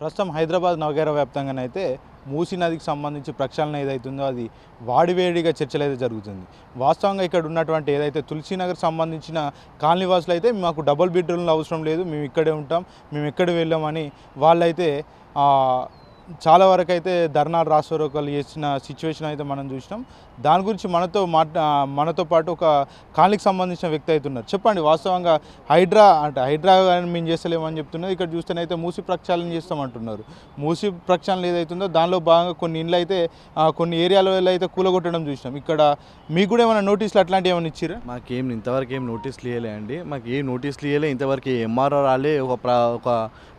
ప్రస్తుతం హైదరాబాద్ నగర వ్యాప్తంగానైతే మూసీ నదికి సంబంధించి ప్రక్షాళన ఏదైతుందో అది వాడివేడిగా చర్చలు అయితే జరుగుతుంది. వాస్తవంగా ఇక్కడ ఉన్నటువంటి ఏదైతే తులసీనగర్ సంబంధించిన కాలనీవాసులు అయితే మాకు డబుల్ బెడ్రూమ్లు అవసరం లేదు మేము ఇక్కడే ఉంటాం మేము ఎక్కడ వెళ్ళామని వాళ్ళైతే చాలా వరకు అయితే ధర్నాలు రాష్ట్రరోకలు చేసిన సిచ్యువేషన్ అయితే మనం చూసినాం. దాని గురించి మనతో మాట్లా మనతో పాటు ఒక కాలనీకి సంబంధించిన వ్యక్తి అయితే ఉన్నారు. చెప్పండి వాస్తవంగా హైడ్రా అంటే హైడ్రా కానీ మేము చేస్తలేమని చెప్తున్నారు. ఇక్కడ చూస్తేనైతే మూసి ప్రక్షాళన చేస్తామంటున్నారు. మూసి ప్రక్షాళన ఏదైతుందో దానిలో భాగంగా కొన్ని ఇండ్లు అయితే కొన్ని ఏరియాలో అయితే కూలగొట్టడం చూసినాం. ఇక్కడ మీకు కూడా ఏమైనా నోటీసులు అట్లాంటివి ఏమైనా ఇచ్చారా మాకేం ఇంతవరకు ఏం నోటీసులు ఇవ్వలే అండి. మాకు ఏ నోటీసులు ఇవ్వలే ఇంతవరకు ఎంఆర్ఓ రాలే ఒక ఒక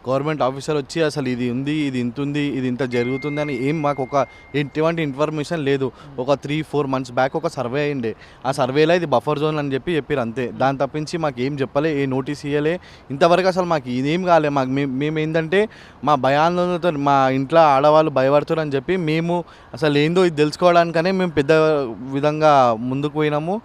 గవర్నమెంట్ ఆఫీసర్ వచ్చి అసలు ఇది ఉంది ఇది ఇంత ఉంది ఇది ఇంత జరుగుతుంది అని ఏం మాకు ఒక ఎటువంటి ఇన్ఫర్మేషన్ లేదు. ఒక త్రీ ఫోర్ మంత్స్ బ్యాక్ ఒక సర్వే అయిండే. ఆ సర్వేలో ఇది బఫర్ జోన్ అని చెప్పి చెప్పారు అంతే. దాని తప్పించి మాకు ఏం చెప్పలే ఏ నోటీస్ ఇవ్వలే ఇంతవరకు అసలు మాకు ఇదేం కాలే. మాకు మేము మేము ఏంటంటే మా భయాందోళనతో మా ఇంట్లో ఆడవాళ్ళు భయపడుతున్నారు అని చెప్పి మేము అసలు ఏందో ఇది తెలుసుకోవడానికనే మేము పెద్ద విధంగా ముందుకు పోయినాము.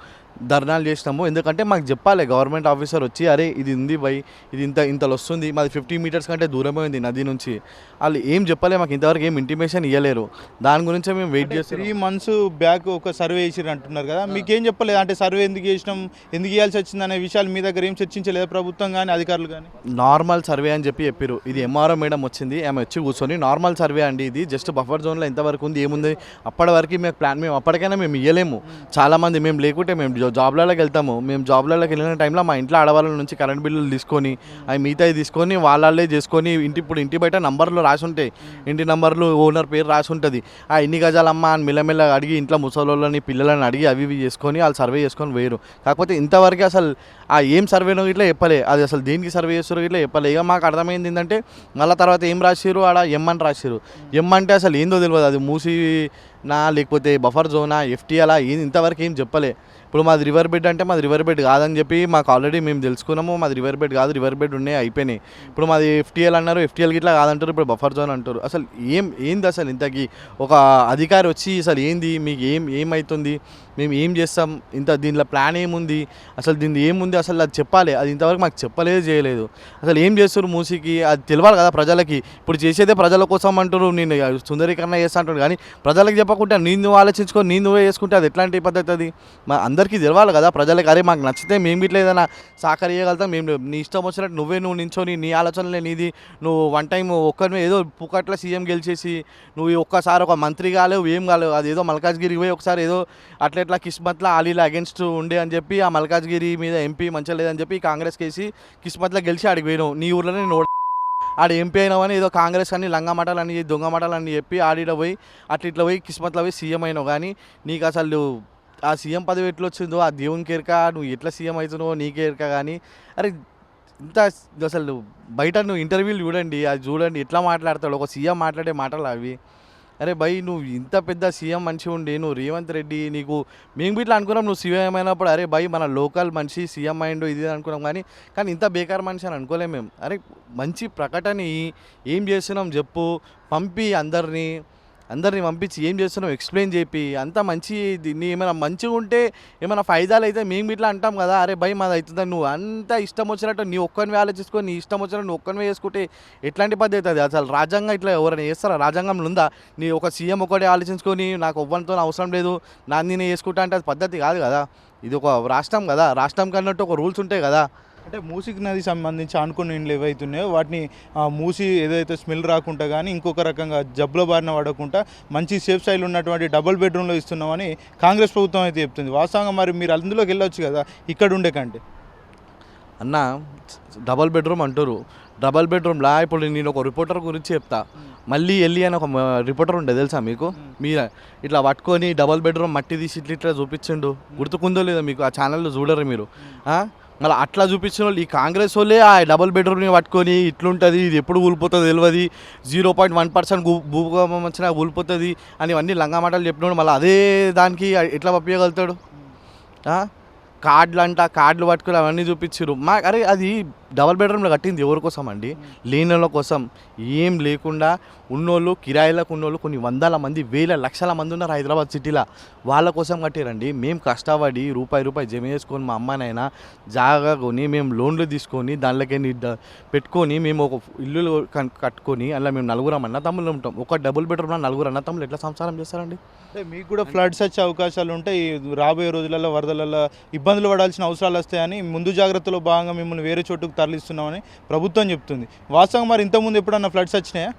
ధర్నాలు చేసినాము. ఎందుకంటే మాకు చెప్పాలి గవర్నమెంట్ ఆఫీసర్ వచ్చి అరే ఇది ఉంది బై ఇది ఇంత ఇంతలో వస్తుంది మాది ఫిఫ్టీ మీటర్స్ కంటే దూరమే ఉంది నది నుంచి. వాళ్ళు ఏం చెప్పలే మాకు ఇంతవరకు ఏం ఇంటిమేషన్ ఇవ్వలేరు దాని గురించే మేము వెయిట్ త్రీ చేస్తున్నాం. మంత్స్ బ్యాక్ ఒక సర్వే చేసిరు అంటున్నారు కదా. మీకేం చెప్పలేదు అంటే సర్వే ఎందుకు చేసినాం ఎందుకు చేయాల్సి వచ్చింది అనే విషయాలు మీ దగ్గర ఏం చర్చించలేదు ప్రభుత్వం కానీ అధికారులు కానీ నార్మల్ సర్వే అని చెప్పి చెప్పారు ఇది ఎంఆర్ఓ మేడం వచ్చింది ఆమె వచ్చి కూర్చొని నార్మల్ సర్వే అండి ఇది జస్ట్ బఫర్ జోన్లో ఎంతవరకు ఉంది ఏముంది? అప్పటి వరకు మేము ప్లాన్ మేము అప్పటికైనా మేము ఇవ్వలేము చాలా మంది మేము లేకుంటే మేము జా- జాబ్లలోకి వెళ్తాము. మేము జాబ్లలోకి వెళ్ళిన టైంలో మా ఇంట్లో ఆడవాళ్ళ నుంచి కరెంట్ బిల్లులు తీసుకొని అవి మిగతాయి తీసుకొని వాళ్ళే చేసుకొని ఇంటి ఇప్పుడు ఇంటి బయట నంబర్లు రాసి ఉంటాయి. ఇంటి నంబర్లు ఓనర్ పేరు రాసి ఉంటుంది. ఆ ఎన్ని గజాలమ్మా అని మెల్లమెల్ల అడిగి ఇంట్లో ముసలోళ్ళని పిల్లలని అడిగి అవి ఇవి చేసుకొని వాళ్ళు సర్వే చేసుకొని వేరు కాకపోతే ఇంతవరకు అసలు ఆ ఏం సర్వేనో ఇట్లా చెప్పలే. అది అసలు దేనికి సర్వే చేస్తారో ఇట్లా చెప్పలే. ఇక మాకు అర్థమైంది ఏంటంటే మళ్ళీ తర్వాత ఏం రాసిరు ఆడ ఎం అని రాసిరు ఎం అంటే అసలు ఏందో తెలియదు అది మూసి నా లేకపోతే బఫర్ జోనా ఎఫ్టీఎలా ఏది ఇంతవరకు ఏం చెప్పలే. ఇప్పుడు మాది రివర్ బెడ్ అంటే మాది రివర్ బెడ్ కాదని చెప్పి మాకు ఆల్రెడీ మేము తెలుసుకున్నాము మాది రివర్ బెడ్ కాదు రివర్ బెడ్ ఉన్నాయి అయిపోయినాయి. ఇప్పుడు మాది ఎఫ్టీఎల్ అన్నారు ఎఫ్టీఎల్ గిట్లా కాదంటారు ఇప్పుడు బఫర్ జోన్ అంటారు. అసలు ఏం ఏంది అసలు ఇంతకి? ఒక అధికారి వచ్చి అసలు ఏంది? మీకు ఏం ఏమవుతుంది మేము ఏం చేస్తాం? ఇంత దీనిలో ప్లాన్ ఏముంది? అసలు దీని ఏముంది? అసలు అది చెప్పాలి. అది ఇంతవరకు మాకు చెప్పలేదు చేయలేదు. అసలు ఏం చేస్తారు మూసీకి? అది తెలియాలి కదా ప్రజలకి. ఇప్పుడు చేసేదే ప్రజల కోసం అంటారు నేను సుందరీకరణ చేస్తా అంటారు కానీ ప్రజలకు చెప్పకుండా నేను నువ్వు ఆలోచించుకొని నేను నువ్వే చేసుకుంటే అది ఎట్లాంటి పద్ధతి అది? మా అందరికీ తెలవాలి కదా ప్రజలకి. అరే మాకు నచ్చితే మేము ఇట్లా ఏదైనా సాకర్ చేయగలుగుతాం మేము నీ ఇష్టం వచ్చినట్టు నువ్వే నువ్వు నించొని నీ ఆలోచనలే నీది. నువ్వు వన్ టైం ఒక్కరిని ఏదో పుకట్ల సీఎం గెలిచేసి నువ్వు ఒక్కసారి ఒక మంత్రి కాలేవు ఏం కాలేవు. అది ఏదో మల్కాజ్గిరికి పోయి ఒకసారి ఏదో అట్లా ఇట్లా కిస్మత్లా ఆలీల అగెన్స్ట్ ఉండే అని చెప్పి ఆ మల్కాజ్గిరి మీద ఎంపీ మంచిగా లేదని చెప్పి కాంగ్రెస్ కేసి కిస్మత్లో గెలిచి అడిగిపోయినావు నీ ఊర్లోనే నేను ఆడ ఎంపీ అయినావని ఏదో కాంగ్రెస్ అని లంగా మటాలని దొంగ మటాలని చెప్పి ఆడిడ పోయి అట్లా ఇట్లా పోయి కిస్మత్లో పోయి సీఎం అయినావు. కానీ నీకు అసలు ఆ సీఎం పదవి ఎట్లా వచ్చిందో ఆ దేవునికి ఎరక నువ్వు ఎట్లా సీఎం అవుతున్నావో నీకే ఎరక కానీ అరే ఇంత అసలు బయట నువ్వు ఇంటర్వ్యూలు చూడండి అది చూడండి ఎట్లా మాట్లాడతాడు ఒక సీఎం మాట్లాడే మాటలు అవి. అరే భయ్ నువ్వు ఇంత పెద్ద సీఎం మనిషి ఉండి నువ్వు రేవంత్ రెడ్డి నీకు మేము ఇట్లా అనుకున్నాం నువ్వు సీఎం అయినప్పుడు అరే భయ్ మన లోకల్ మనిషి సీఎం అయిండు ఇది అనుకున్నాం కానీ కానీ ఇంత బేకార్ మనిషి అని అనుకోలేము మేము. అరే మంచి ప్రకటన ఏం చేస్తున్నాం చెప్పు పంపి అందరినీ. అందరిని పంపించి ఏం చేస్తున్నావు? ఎక్స్ప్లెయిన్ చేపి. అంత మంచి నీ ఏమైనా మంచిగా ఉంటే ఏమైనా ఫైదాలు అయితే మేము ఇట్లా అంటాం కదా. అరే భయ్ మాది అవుతుంది నువ్వు అంత ఇష్టం వచ్చినట్టు నీ ఒక్కరిని ఆలోచించుకొని నీ ఇష్టం వచ్చినట్టు నువ్వు ఒక్కరిని చేసుకుంటే ఎట్లాంటి పద్ధతి అది అసలు రాజ్యాంగం ఇట్లా ఎవరైనా చేస్తారా? రాజ్యాంగంలో ఉందా? నీ ఒక సీఎం ఒకటి ఆలోచించుకొని నాకు ఎవ్వరితో అవసరం లేదు నాది నేనే చేసుకుంటా అంటే అది పద్ధతి కాదు కదా. ఇది ఒక రాష్ట్రం కదా. రాష్ట్రం కన్నట్టు ఒక రూల్స్ ఉంటాయి కదా. అంటే మూసికి నది సంబంధించి ఆనుకున్న ఇండ్లు ఏవైతున్నాయో వాటిని ఆ, మూసి ఏదైతే స్మెల్ రాకుండా కానీ ఇంకొక రకంగా జబ్బుల బారిన పడకుండా మంచి సేఫ్ స్టైల్ ఉన్నటువంటి డబుల్ బెడ్రూమ్లో ఇస్తున్నామని కాంగ్రెస్ ప్రభుత్వం అయితే చెప్తుంది. వాస్తవంగా మరి మీరు అందులోకి వెళ్ళొచ్చు కదా ఇక్కడ ఉండే కంటే. అన్న డబల్ బెడ్రూమ్ అంటారు డబల్ బెడ్రూమ్లా ఇప్పుడు నేను ఒక రిపోర్టర్ గురించి చెప్తా. మళ్ళీ వెళ్ళి అని ఒక రిపోర్టర్ ఉండే తెలుసా మీకు? మీరు ఇట్లా పట్టుకొని డబల్ బెడ్రూమ్ మట్టి తీసి ఇట్లా ఇట్లా చూపించిండు. గుర్తుకుందో లేదో మీకు ఆ ఛానల్లో చూడరు మీరు? మళ్ళీ అట్లా చూపించిన వాళ్ళు ఈ కాంగ్రెస్ వాళ్ళే ఆ డబల్ బెడ్రూమ్ని పట్టుకొని ఇట్లుంటుంది ఇది ఎప్పుడు కూలిపోతుంది తెలియదు జీరో పాయింట్ వన్ పర్సెంట్ భూకంపం వచ్చినా కూలిపోతుంది అని ఇవన్నీ లంగామాటలు చెప్పినప్పుడు మళ్ళీ అదే దానికి ఎట్లా పంపించగలుగుతాడు కార్డులు అంట కార్డులు పట్టుకుని అవన్నీ చూపించారు మా అరే అది డబల్ బెడ్రూమ్లో కట్టింది ఎవరి కోసం అండి? లీనల కోసం. ఏం లేకుండా ఉన్నోళ్ళు కిరాయిలకు ఉన్నోళ్ళు కొన్ని వందల మంది వేల లక్షల మంది ఉన్నారు హైదరాబాద్ సిటీలో. వాళ్ళ కోసం కట్టారండి. మేము కష్టపడి రూపాయి రూపాయి జమ చేసుకొని మా అమ్మనైనా జాగా కొని మేము లోన్లు తీసుకొని దానిలోకి పెట్టుకొని మేము ఒక ఇల్లు కట్టుకొని అలా మేము నలుగురం అన్న తమ్ముళ్ళు ఉంటాం. ఒక డబుల్ బెడ్రూమ్లో నలుగురు అన్న తమ్ముళ్ళు ఎట్లా సంసారం చేస్తారండి? అంటే మీకు కూడా ఫ్లడ్స్ వచ్చే అవకాశాలు ఉంటాయి రాబోయే రోజులలో వరదలలో ఇబ్బందులు పడాల్సిన అవసరాలు వస్తాయని ముందు జాగ్రత్తలో భాగంగా మిమ్మల్ని వేరే చోటుకు తరలిస్తున్నామని ప్రభుత్వం చెప్తుంది. వాస్తవం మరి ఇంతకుముందు ఎప్పుడన్నా ఫ్లడ్స్ వచ్చినాయా?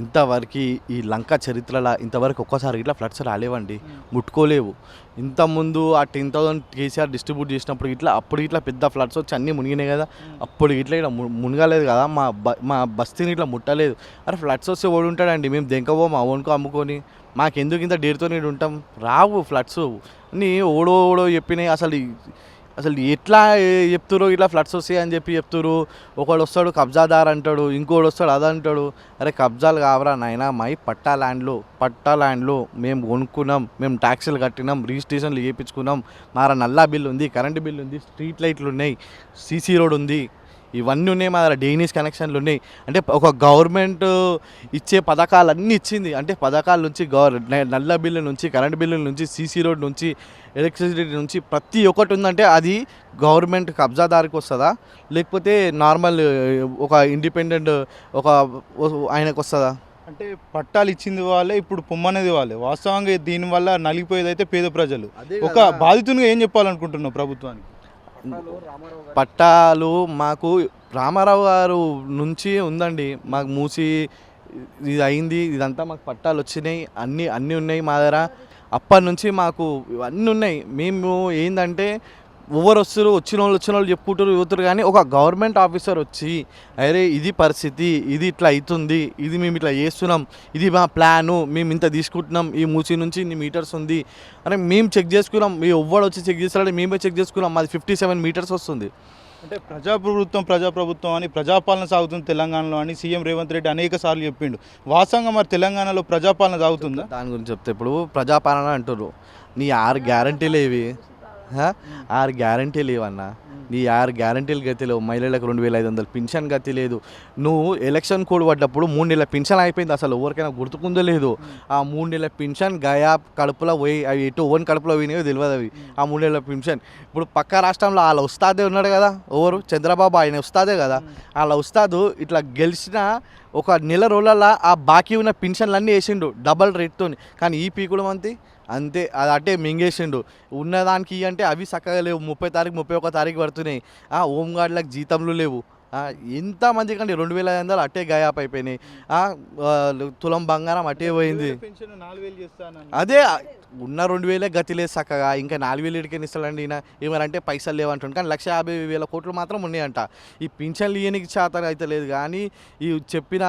ఇంతవరకు ఈ లంక చరిత్రలో ఇంతవరకు ఒక్కసారి ఇట్లా ఫ్లడ్స్ రాలేవండి. ముట్టుకోలేవు. ఇంతకుముందు ఆ టెన్ థౌసండ్ కేసీఆర్ డిస్ట్రిబ్యూట్ చేసినప్పుడు ఇట్లా అప్పుడు ఇట్లా పెద్ద ఫ్లడ్స్ వచ్చి అన్నీ మునిగినాయి కదా. అప్పుడు ఇట్లా ఇట్లా మునగలేదు కదా. మా బ మా బస్తీని ఇట్లా ముట్టలేదు. అరే ఫ్లడ్స్ వస్తే ఓడి ఉంటాడండి. మేము దెంకవో మా ఓన్కో అమ్ముకొని. మాకెందుకు ఇంత డేర్తో నీడు ఉంటాం? రావు ఫ్లడ్స్. అన్నీ ఓడో ఓడో చెప్పినాయి. అసలు అసలు ఎట్లా చెప్తురు ఇట్లా ఫ్లడ్స్ వస్తాయి అని చెప్పి చెప్తురు ఒకడు వస్తాడు కబ్జాదార్ అంటాడు. ఇంకోడు వస్తాడు అది అంటాడు. అరే కబ్జాలు కావరా నాయనా? మై పట్టా ల్యాండ్లు పట్టా ల్యాండ్లు. మేము కొనుక్కున్నాం మేము ట్యాక్సీలు కట్టినాం రిజిస్ట్రేషన్లు చేయించుకున్నాం. మార నల్లా బిల్ ఉంది కరెంటు బిల్ ఉంది స్ట్రీట్ లైట్లు ఉన్నాయి సీసీ రోడ్ ఉంది. ఇవన్నీ ఉన్నాయి మా దగ్గర. డైనీస్ కనెక్షన్లు ఉన్నాయి. అంటే ఒక గవర్నమెంట్ ఇచ్చే పథకాలన్నీ ఇచ్చింది. అంటే పథకాల నుంచి గవర్ నల్ల బిల్లు నుంచి కరెంట్ బిల్లు నుంచి సీసీ రోడ్ నుంచి ఎలక్ట్రిసిటీ నుంచి ప్రతి ఒక్కటి ఉందంటే అది గవర్నమెంట్ కబ్జాదారికి వస్తుందా? లేకపోతే నార్మల్ ఒక ఇండిపెండెంట్ ఒక ఆయనకు వస్తుందా? అంటే పట్టాలు ఇచ్చింది వాళ్ళే ఇప్పుడు పొమ్మనేది వాళ్ళే. వాస్తవంగా దీనివల్ల నలిగిపోయేది అయితే పేద ప్రజలు. ఒక బాధితునిగా ఏం చెప్పాలనుకుంటున్నావు ప్రభుత్వానికి? పట్టాలు మాకు రామారావు గారు నుంచి ఉందండి. మాకు మూసి ఇది అయింది. ఇదంతా మాకు పట్టాలు వచ్చినాయి. అన్నీ అన్నీ ఉన్నాయి మా దగ్గర. అప్పటి నుంచి మాకు ఇవన్నీ ఉన్నాయి. మేము ఏంటంటే ఎవరు వస్తారు వచ్చిన వాళ్ళు వచ్చిన వాళ్ళు చెప్పుకుంటారు యువతురు కానీ ఒక గవర్నమెంట్ ఆఫీసర్ వచ్చి అరే ఇది పరిస్థితి ఇది ఇట్లా అవుతుంది ఇది మేము ఇట్లా చేస్తున్నాం ఇది మా ప్లాను మేము ఇంత తీసుకుంటున్నాం ఈ మూసి నుంచి ఇన్ని మీటర్స్ ఉంది. అని మేము చెక్ చేసుకున్నాం మీ ఎవ్వడు వచ్చి చెక్ చేస్తారంటే మేమే చెక్ చేసుకున్నాం మాది ఫిఫ్టీ సెవెన్ మీటర్స్ వస్తుంది. అంటే ప్రజాప్రభుత్వం ప్రజాప్రభుత్వం అని ప్రజాపాలన సాగుతుంది తెలంగాణలో అని సీఎం రేవంత్ రెడ్డి అనేక సార్లు చెప్పిండు. వాస్తవంగా మరి తెలంగాణలో ప్రజాపాలన సాగుతుందా? దాని గురించి చెప్తే ఇప్పుడు ప్రజాపాలన అంటారు నీ ఆరు గ్యారంటీలు ఏవి? ఆరు గ్యారంటీ లేవన్నా. నీ ఆరు గ్యారంటీలు గతి లేవు మహిళలకు రెండు వేల ఐదు వందలు పింఛన్ గతి లేదు. నువ్వు ఎలక్షన్ కోడ్ పడ్డప్పుడు మూడు నెలల పింఛన్ అయిపోయింది. అసలు ఎవరికైనా గుర్తుకుందో లేదు. ఆ మూడు నెలల పింఛన్ గయా కడుపులో పోయి అవి ఎటు ఓన్ కడుపులో పోయినాయో తెలియదు అవి. ఆ మూడు నెలల పింఛన్. ఇప్పుడు పక్క రాష్ట్రంలో వాళ్ళ ఉస్తాదే ఉన్నాడు కదా ఎవరు? చంద్రబాబు ఆయన ఉస్తాదే కదా. వాళ్ళ ఉస్తాదు ఇట్లా గెలిచిన ఒక నెల రోజులలో ఆ బాకీ ఉన్న పింఛన్లన్నీ వేసిండు డబల్ రేట్తో కానీ ఈ పీకుడు మంతి అంతే అది అట్టే మింగేసిండు. ఉన్నదానికి అంటే అవి చక్కగా లేవు. ముప్పై తారీఖు ముప్పై ఒక తారీఖు పడుతున్నాయి. ఆ హోంగార్డులకు జీతంలు లేవు. ఆ, ఎంతమంది కంటే రెండు వేల ఐదు వందలు అట్టే గాయాప్ అయిపోయినాయి. తులం బంగారం అట్టే పోయింది. అదే ఉన్న రెండు వేలే గతి లేదు చక్కగా. ఇంకా నాలుగు వేలు ఇడికని ఇస్తాడండి ఈయన. ఏమనంటే పైసలు లేవంటుండు. కానీ లక్ష యాభై వేల కోట్లు మాత్రం ఉన్నాయంట. ఈ పింఛన్లు ఇయ్యనికి శాతం అయితే లేదు. కానీ ఈ చెప్పిన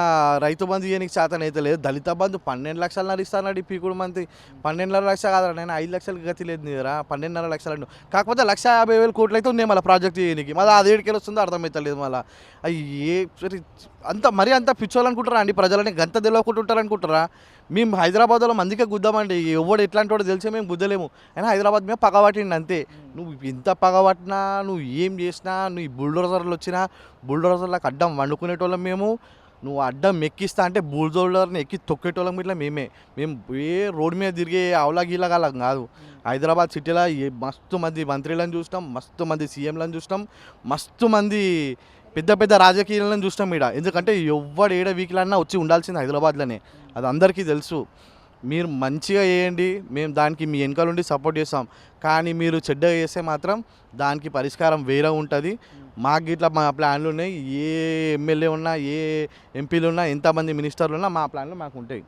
రైతు బంధు ఇయ్యనికి శాతం అయితే లేదు. దళిత బంధు పన్నెండు లక్షలన్నర ఇస్తాడు ఈ పీకుడు మంది. పన్నెండున్నర లక్ష కాదు నేను ఐదు లక్షలకి గతి లేదు నీరా. పన్నెండున్నర లక్షలు అంటు కాకపోతే లక్ష యాభై వేల కోట్లు అయితే ఉన్నాయి మళ్ళీ ప్రాజెక్ట్ చేయడానికి మళ్ళీ అది ఏడుకెళ్ళి వస్తుందో అర్థమవుతలేదు మళ్ళీ. అవి ఏ సరే అంత మరీ అంత పిచ్చోళ్ళనుకుంటారా అండి? ప్రజలని గంత తెలియకుండా అనుకుంటారా మేము హైదరాబాద్లో మందికే గుద్దామండి. ఎవడు ఎట్లాంటి వాడు తెలిసే మేము గుద్దలేము. అయినా హైదరాబాద్ మేము పగబట్టిండి అంతే. నువ్వు ఎంత పగబట్టినా నువ్వు ఏం చేసినా నువ్వు ఈ బుల్డోజర్లు వచ్చినా బుల్డోజర్లకు అడ్డం వండుకునేటోళ్ళం మేము. నువ్వు అడ్డం ఎక్కిస్తా అంటే బుల్డోజర్ని ఎక్కి తొక్కేటోళ్ళం ఇట్లా మేమే. మేము ఏ రోడ్డు మీద తిరిగే అవలా గీలగాలం కాదు. హైదరాబాద్ సిటీలో ఏ- మస్తు మంది మంత్రులను చూసినాం మస్తు మంది సీఎంలను చూసినాం మస్తు మంది పెద్ద పెద్ద రాజకీయాలను చూసినాం ఈడ. ఎందుకంటే ఎవడు ఏడ వీక్లన్నా వచ్చి ఉండాల్సింది హైదరాబాద్లోనే. అది అందరికీ తెలుసు. మీరు మంచిగా చేయండి. మేము దానికి మీ వెనకాల నుండి సపోర్ట్ చేస్తాం. కానీ మీరు చెడ్డగా చేస్తే మాత్రం దానికి పరిష్కారం వేరే ఉంటుంది. మాకు ఇట్లా మా ప్లాన్లు ఉన్నాయి. ఏ ఎమ్మెల్యే ఉన్నా ఏ ఎంపీలు ఉన్నా ఎంతమంది మినిస్టర్లు ఉన్నా మా ప్లాన్లు మాకు ఉంటాయి.